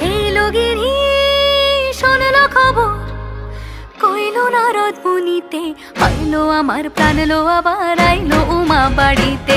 Hello গিরি শুনলো কইলো নারদ মুনিতে আইলো আমার প্রাণ লো আবার আইলো উমা বাড়িতে।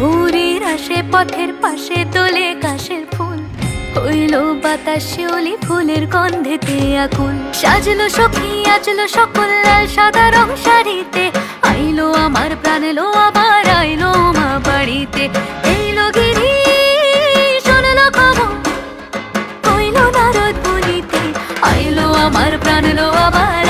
ভোরের আসে, পথের পাশে তোলে কাশের ফুল। হইল বাতাস শিউলি ফুলের গন্ধেতে আকুল। সাজলো সখী, আজলো সকল লাল সাদা রং শাড়িতে। আইলো আমার প্রাণ লো আবার আইলো মা বাড়িতে। এইলো গিরি, শোনলো খবর কইলো নারদ বলিতে। আইলো আমার প্রাণ লো আবার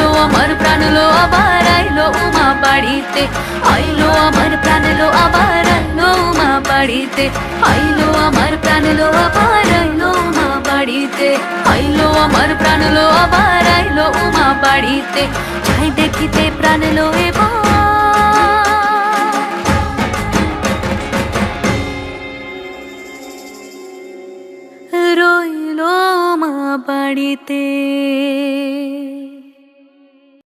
আইলো আমার প্রাণ লো, আবার আইলো উমা বাড়িতে। আইলো আমার প্রাণ লো, আবার আইলো উমা বাড়িতে। আইলো আমার প্রাণ লো, আবার আইলো উমা বাড়িতে। আইলো আমার প্রাণ আবার আইলো উমা বাড়িতে। যাই দেখিতে প্রাণ এবার রইল মা বাড়িতে।